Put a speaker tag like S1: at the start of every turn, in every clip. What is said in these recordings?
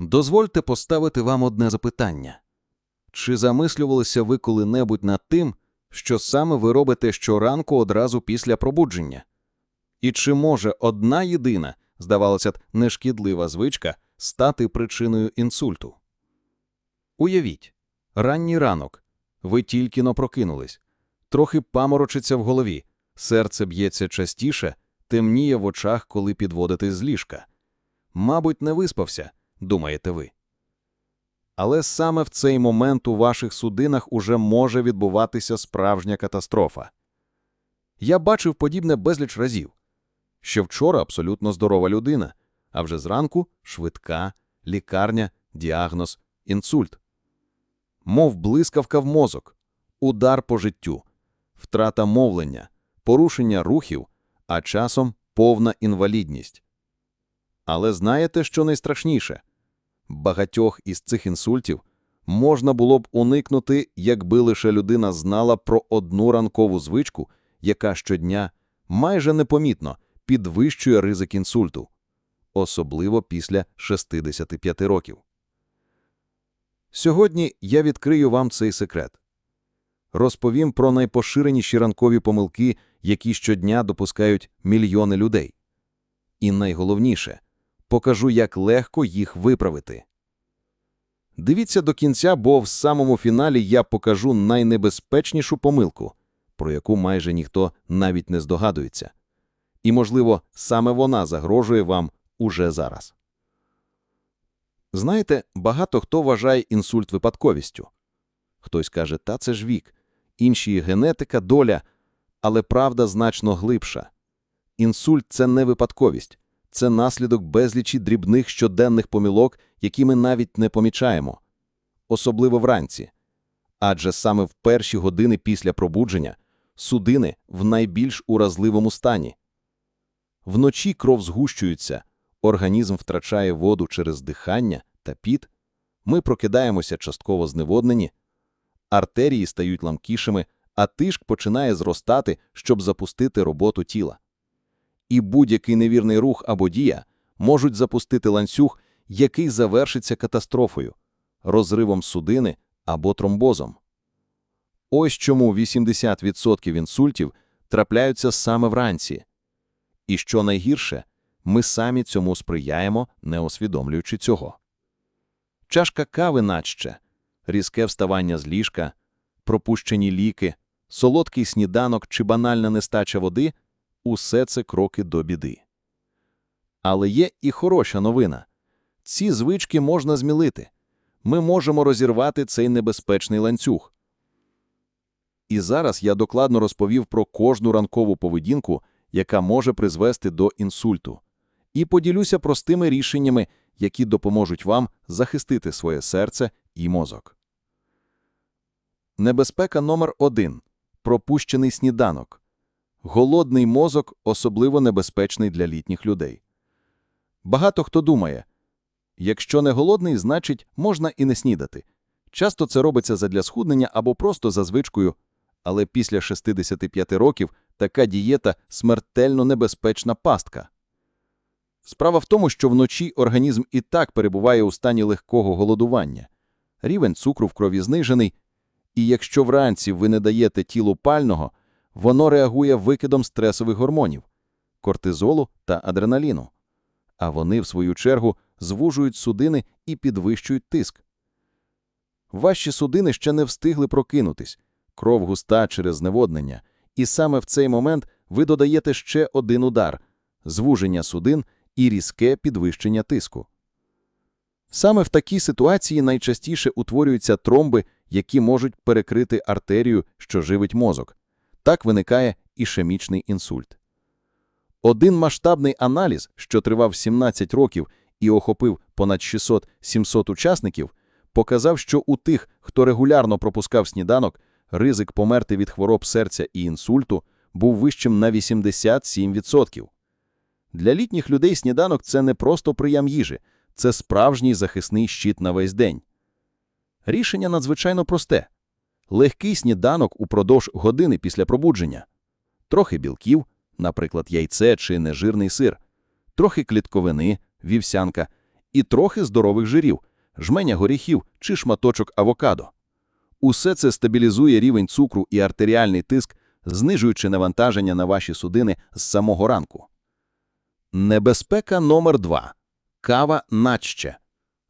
S1: Дозвольте поставити вам одне запитання. Чи замислювалися ви коли-небудь над тим, що саме ви робите щоранку одразу після пробудження? І чи може одна єдина, здавалося б, нешкідлива звичка стати причиною інсульту? Уявіть, ранній ранок, ви тільки но прокинулись, трохи паморочиться в голові, серце б'ється частіше, темніє в очах, коли підводитесь з ліжка. Мабуть, не виспався, думаєте ви. Але саме в цей момент у ваших судинах уже може відбуватися справжня катастрофа. Я бачив подібне безліч разів. Ще вчора абсолютно здорова людина, а вже зранку швидка, лікарня, діагноз, інсульт. Мов блискавка в мозок, удар по життю, втрата мовлення, порушення рухів, а часом повна інвалідність. Але знаєте, що найстрашніше? Багатьох із цих інсультів можна було б уникнути, якби лише людина знала про одну ранкову звичку, яка щодня майже непомітно підвищує ризик інсульту, особливо після 65 років. Сьогодні я відкрию вам цей секрет. Розповім про найпоширеніші ранкові помилки, які щодня допускають мільйони людей. І найголовніше покажу, як легко їх виправити. Дивіться до кінця, бо в самому фіналі я покажу найнебезпечнішу помилку, про яку майже ніхто навіть не здогадується. І, можливо, саме вона загрожує вам уже зараз. Знаєте, багато хто вважає інсульт випадковістю. Хтось каже, та це ж вік, інші генетика, доля, але правда значно глибша. Інсульт це не випадковість, це наслідок безлічі дрібних щоденних помилок, які ми навіть не помічаємо, особливо вранці. Адже саме в перші години після пробудження судини в найбільш уразливому стані. Вночі кров згущується, організм втрачає воду через дихання та піт, ми прокидаємося частково зневоднені, артерії стають ламкішими, а тиск починає зростати, щоб запустити роботу тіла. І будь-який невірний рух або дія можуть запустити ланцюг, який завершиться катастрофою, розривом судини або тромбозом. Ось чому 80% інсультів трапляються саме вранці. І що найгірше, ми самі цьому сприяємо, не усвідомлюючи цього. Чашка кави наче, різке вставання з ліжка, пропущені ліки, солодкий сніданок чи банальна нестача води усе це кроки до біди. Але є і хороша новина. Ці звички можна змілити. Ми можемо розірвати цей небезпечний ланцюг. І зараз я докладно розповів про кожну ранкову поведінку, яка може призвести до інсульту, і поділюся простими рішеннями, які допоможуть вам захистити своє серце і мозок. Небезпека номер 1 пропущений сніданок. Голодний мозок особливо небезпечний для літніх людей. Багато хто думає, якщо не голодний, значить можна і не снідати. Часто це робиться задля схуднення або просто за звичкою, але після 65 років така дієта смертельно небезпечна пастка. Справа в тому, що вночі організм і так перебуває у стані легкого голодування, рівень цукру в крові знижений, і якщо вранці ви не даєте тілу пального, воно реагує викидом стресових гормонів кортизолу та адреналіну, а вони, в свою чергу, звужують судини і підвищують тиск. Ваші судини ще не встигли прокинутись, кров густа через зневоднення, і саме в цей момент ви додаєте ще один удар звуження судин і різке підвищення тиску. Саме в такій ситуації найчастіше утворюються тромби, які можуть перекрити артерію, що живить мозок. Так виникає ішемічний інсульт. Один масштабний аналіз, що тривав 17 років і охопив понад 600-700 учасників, показав, що у тих, хто регулярно пропускав сніданок, ризик померти від хвороб серця і інсульту був вищим на 87%. Для літніх людей сніданок це не просто приям їжі, це справжній захисний щит на весь день. Рішення надзвичайно просте легкий сніданок упродовж години після пробудження, трохи білків, наприклад, яйце чи нежирний сир, трохи клітковини, вівсянка, і трохи здорових жирів, жменя горіхів чи шматочок авокадо. Усе це стабілізує рівень цукру і артеріальний тиск, знижуючи навантаження на ваші судини з самого ранку. Небезпека номер 2. Кава наче.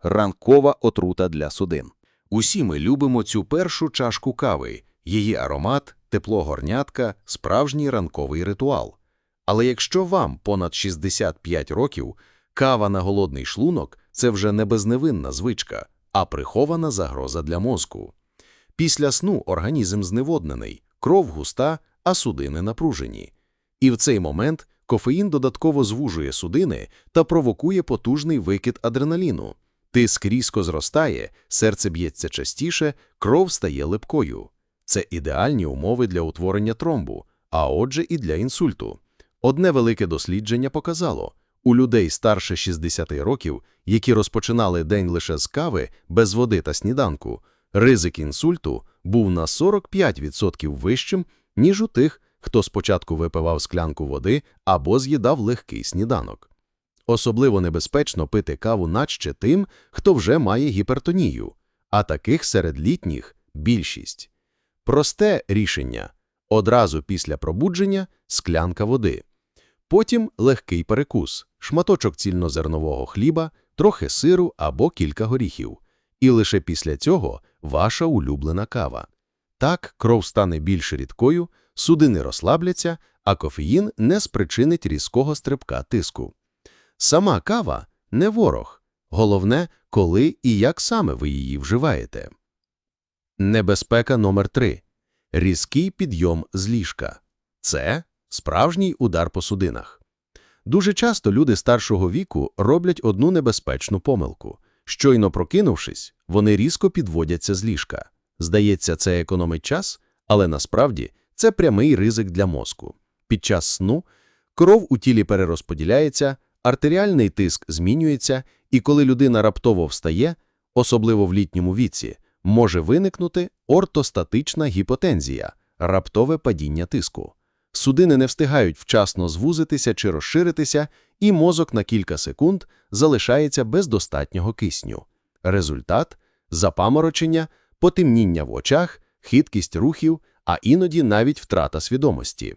S1: Ранкова отрута для судин.
S2: Усі ми любимо цю першу чашку кави, її аромат, тепло горнятка, справжній ранковий ритуал. Але якщо вам понад 65 років, кава на голодний шлунок – це вже не безневинна звичка, а прихована загроза для мозку. Після сну організм зневоднений, кров густа, а судини напружені. І в цей момент кофеїн додатково звужує судини та провокує потужний викид адреналіну. Тиск різко зростає, серце б'ється частіше, кров стає липкою. Це ідеальні умови для утворення тромбу, а отже і для інсульту. Одне велике дослідження показало, у людей старше 60 років, які розпочинали день лише з кави, без води та сніданку, ризик інсульту був на 45% вищим, ніж у тих, хто спочатку випивав склянку води або з'їдав легкий сніданок. Особливо небезпечно пити каву наче тим, хто вже має гіпертонію, а таких серед літніх – більшість. Просте рішення – одразу після пробудження – склянка води. Потім легкий перекус, шматочок цільнозернового хліба, трохи сиру або кілька горіхів. І лише після цього ваша улюблена кава. Так кров стане більш рідкою, судини розслабляться, а кофеїн не спричинить різкого стрибка тиску. Сама кава – не ворог. Головне, коли і як саме ви її вживаєте. Небезпека номер 3. Різкий підйом з ліжка. Це справжній удар по судинах. Дуже часто люди старшого віку роблять одну небезпечну помилку. Щойно прокинувшись, вони різко підводяться з ліжка. Здається, це економить час, але насправді це прямий ризик для мозку. Під час сну кров у тілі перерозподіляється, артеріальний тиск змінюється, і коли людина раптово встає, особливо в літньому віці, може виникнути ортостатична гіпотензія – раптове падіння тиску. Судини не встигають вчасно звузитися чи розширитися, і мозок на кілька секунд залишається без достатнього кисню. Результат – запаморочення, потемніння в очах, хиткість рухів, а іноді навіть втрата свідомості.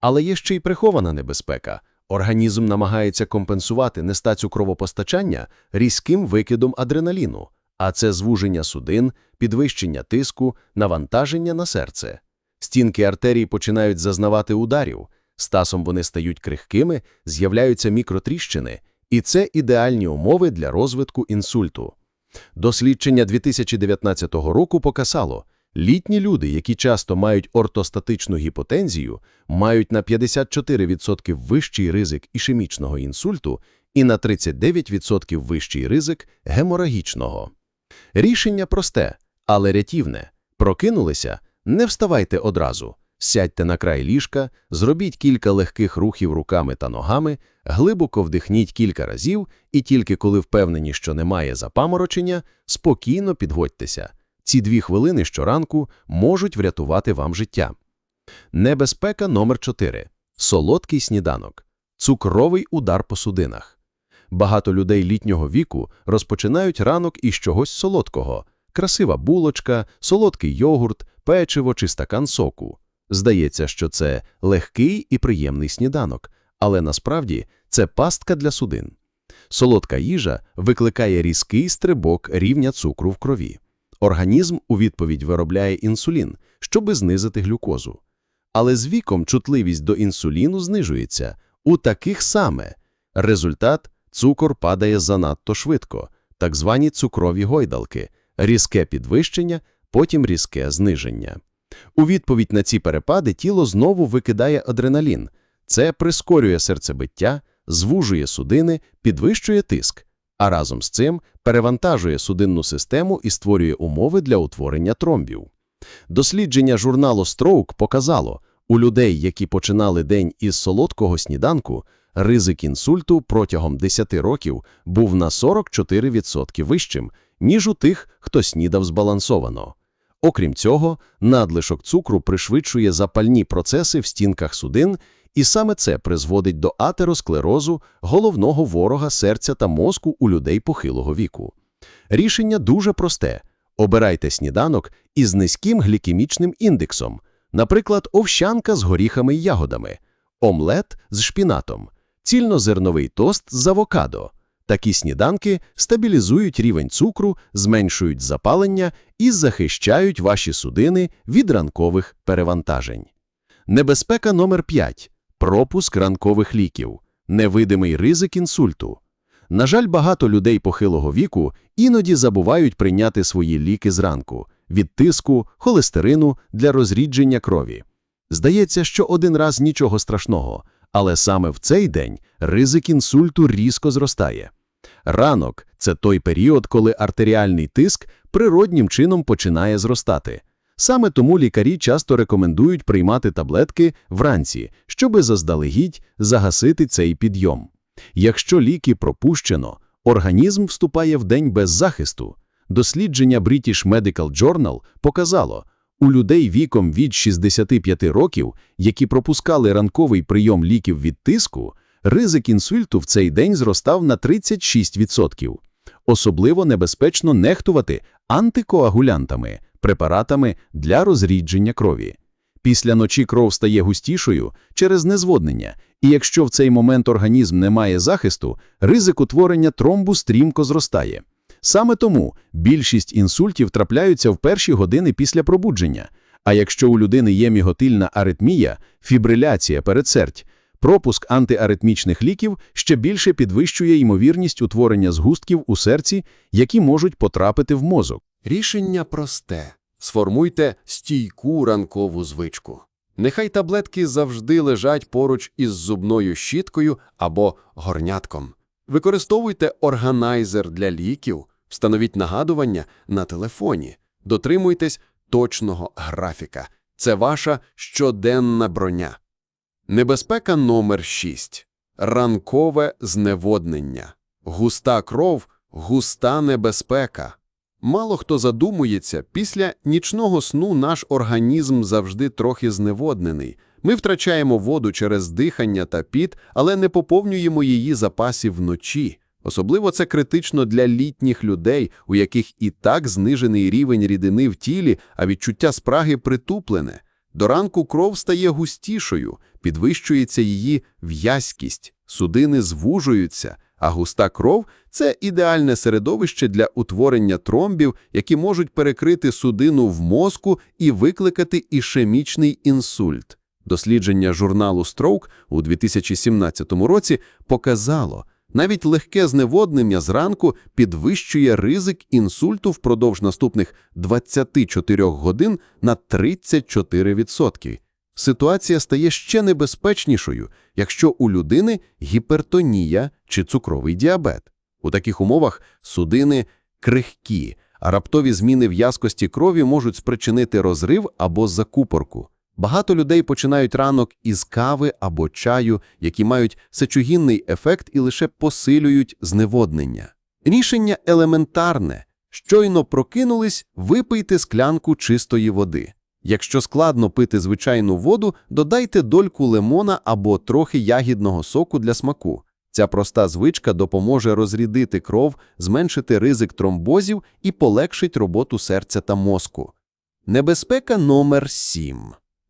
S2: Але є ще й прихована небезпека. Організм намагається компенсувати нестацю кровопостачання різким викидом адреналіну, а це звуження судин, підвищення тиску, навантаження на серце. Стінки артерій починають зазнавати ударів, стасом вони стають крихкими, з'являються мікротріщини, і це ідеальні умови для розвитку інсульту. Дослідження 2019 року показало, літні люди, які часто мають ортостатичну гіпотензію, мають на 54% вищий ризик ішемічного інсульту і на 39% вищий ризик геморагічного. Рішення просте, але рятівне. Прокинулися – не вставайте одразу. Сядьте на край ліжка, зробіть кілька легких рухів руками та ногами, глибоко вдихніть кілька разів і тільки коли впевнені, що немає запаморочення, спокійно підводьтеся. Ці дві хвилини щоранку можуть врятувати вам життя. Небезпека номер 4. Солодкий сніданок. Цукровий удар по судинах. Багато людей літнього віку розпочинають ранок із чогось солодкого. Красива булочка, солодкий йогурт, печиво чи стакан соку. Здається, що це легкий і приємний сніданок, але насправді це пастка для судин. Солодка їжа викликає різкий стрибок рівня цукру в крові. Організм у відповідь виробляє інсулін, щоби знизити глюкозу. Але з віком чутливість до інсуліну знижується. У таких саме. Результат – цукор падає занадто швидко, так звані цукрові гойдалки, різке підвищення, потім різке зниження. У відповідь на ці перепади тіло знову викидає адреналін. Це прискорює серцебиття, звужує судини, підвищує тиск, а разом з цим перевантажує судинну систему і створює умови для утворення тромбів. Дослідження журналу Stroke показало, у людей, які починали день із солодкого сніданку, ризик інсульту протягом 10 років був на 44% вищим, ніж у тих, хто снідав збалансовано. Окрім цього, надлишок цукру пришвидшує запальні процеси в стінках судин І саме це призводить до атеросклерозу, головного ворога серця та мозку у людей похилого віку. Рішення дуже просте. Обирайте сніданок із низьким глікемічним індексом, наприклад, овсянка з горіхами й ягодами, омлет з шпінатом, цільнозерновий тост з авокадо. Такі сніданки стабілізують рівень цукру, зменшують запалення і захищають ваші судини від ранкових перевантажень. Небезпека номер 5. Пропуск ранкових ліків. Невидимий ризик інсульту. На жаль, багато людей похилого віку іноді забувають прийняти свої ліки зранку від тиску, холестерину для розрідження крові. Здається, що один раз нічого страшного, але саме в цей день ризик інсульту різко зростає. Ранок – це той період, коли артеріальний тиск природнім чином починає зростати. Саме тому лікарі часто рекомендують приймати таблетки вранці, щоби заздалегідь загасити цей підйом. Якщо ліки пропущено, організм вступає в день без захисту. Дослідження British Medical Journal показало, у людей віком від 65 років, які пропускали ранковий прийом ліків від тиску, ризик інсульту в цей день зростав на 36%. Особливо небезпечно нехтувати антикоагулянтами, препаратами для розрідження крові. Після ночі кров стає густішою через незводнення, і якщо в цей момент організм не має захисту, ризик утворення тромбу стрімко зростає. Саме тому більшість інсультів трапляються в перші години після пробудження. А якщо у людини є міготильна аритмія, фібриляція передсердь, пропуск антиаритмічних ліків ще більше підвищує ймовірність утворення згустків у серці, які можуть потрапити в мозок.
S3: Рішення просте. Сформуйте стійку ранкову звичку. Нехай таблетки завжди лежать поруч із зубною щіткою або горнятком. Використовуйте органайзер для ліків, встановіть нагадування на телефоні, дотримуйтесь точного графіка. Це ваша щоденна броня. Небезпека номер 6. Ранкове зневоднення. Густа кров – густа небезпека. Мало хто задумується, після нічного сну наш організм завжди трохи зневоднений. Ми втрачаємо воду через дихання та піт, але не поповнюємо її запасів вночі. Особливо це критично для літніх людей, у яких і так знижений рівень рідини в тілі, а відчуття спраги притуплене. До ранку кров стає густішою, підвищується її в'язкість, судини звужуються, а густа кров – це ідеальне середовище для утворення тромбів, які можуть перекрити судину в мозку і викликати ішемічний інсульт. Дослідження журналу Stroke у 2017 році показало, навіть легке зневоднення зранку підвищує ризик інсульту впродовж наступних 24 годин на 34%. Ситуація стає ще небезпечнішою, якщо у людини гіпертонія чи цукровий діабет. У таких умовах судини крихкі, а раптові зміни в в'язкості крові можуть спричинити розрив або закупорку. Багато людей починають ранок із кави або чаю, які мають сечогінний ефект і лише посилюють зневоднення. Рішення елементарне. Щойно прокинулись, випийте склянку чистої води. Якщо складно пити звичайну воду, додайте дольку лимона або трохи ягідного соку для смаку. Ця проста звичка допоможе розрідити кров, зменшити ризик тромбозів і полегшить роботу серця та мозку. Небезпека номер 7.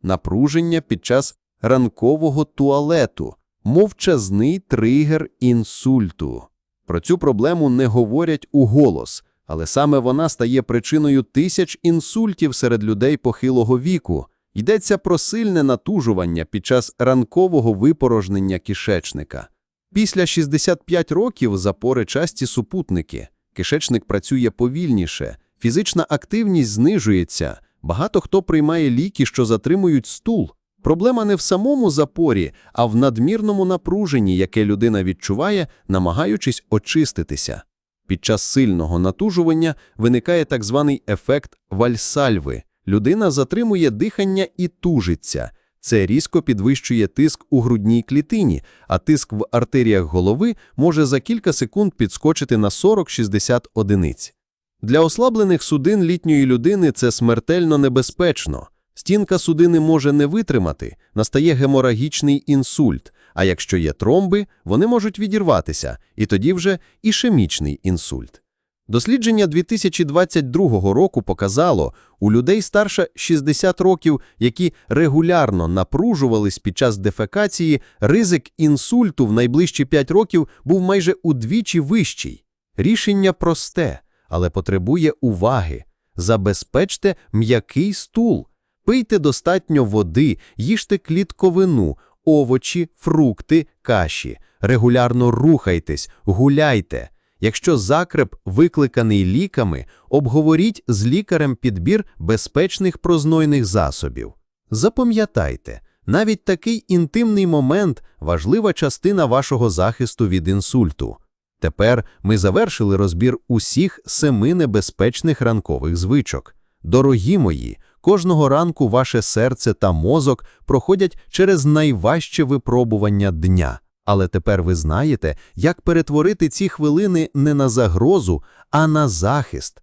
S3: Напруження під час ранкового туалету. Мовчазний тригер інсульту. Про цю проблему не говорять уголос, але саме вона стає причиною тисяч інсультів серед людей похилого віку. Йдеться про сильне натужування під час ранкового випорожнення кишечника. Після 65 років запори часті супутники. Кишечник працює повільніше, фізична активність знижується, багато хто приймає ліки, що затримують стул. Проблема не в самому запорі, а в надмірному напруженні, яке людина відчуває, намагаючись очиститися. Під час сильного натужування виникає так званий ефект вальсальви. Людина затримує дихання і тужиться. Це різко підвищує тиск у грудній клітині, а тиск в артеріях голови може за кілька секунд підскочити на 40-60 одиниць. Для ослаблених судин літньої людини це смертельно небезпечно. Стінка судини може не витримати, настає геморагічний інсульт, а якщо є тромби, вони можуть відірватися, і тоді вже ішемічний інсульт. Дослідження 2022 року показало, у людей старше 60 років, які регулярно напружувались під час дефекації, ризик інсульту в найближчі 5 років був майже удвічі вищий. Рішення просте, але потребує уваги. Забезпечте м'який стул, пийте достатньо води, їжте клітковину, овочі, фрукти, каші, регулярно рухайтесь, гуляйте. Якщо закреп викликаний ліками, обговоріть з лікарем підбір безпечних прознойних засобів. Запам'ятайте, навіть такий інтимний момент – важлива частина вашого захисту від інсульту. Тепер ми завершили розбір усіх семи небезпечних ранкових звичок. Дорогі мої, кожного ранку ваше серце та мозок проходять через найважче випробування дня. Але тепер ви знаєте, як перетворити ці хвилини не на загрозу, а на захист.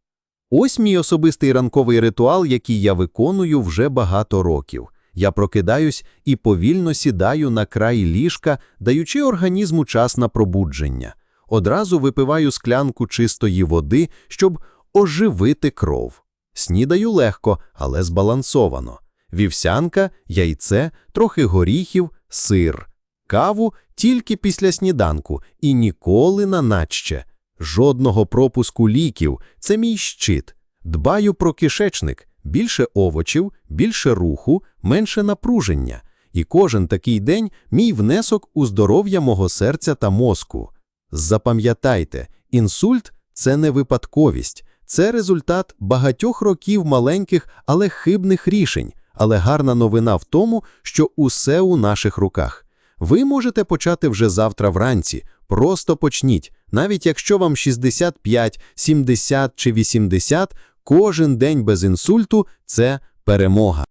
S3: Ось мій особистий ранковий ритуал, який я виконую вже багато років. Я прокидаюсь і повільно сідаю на край ліжка, даючи організму час на пробудження. Одразу випиваю склянку чистої води, щоб оживити кров. Снідаю легко, але збалансовано. Вівсянка, яйце, трохи горіхів, сир. Каву тільки після сніданку і ніколи на наче. Жодного пропуску ліків – це мій щит. Дбаю про кишечник, більше овочів, більше руху, менше напруження. І кожен такий день – мій внесок у здоров'я мого серця та мозку. Запам'ятайте, інсульт – це не випадковість, це результат багатьох років маленьких, але хибних рішень. Але гарна новина в тому, що усе у наших руках. Ви можете почати вже завтра вранці. Просто почніть. Навіть якщо вам 65, 70 чи 80, кожен день без інсульту – це перемога.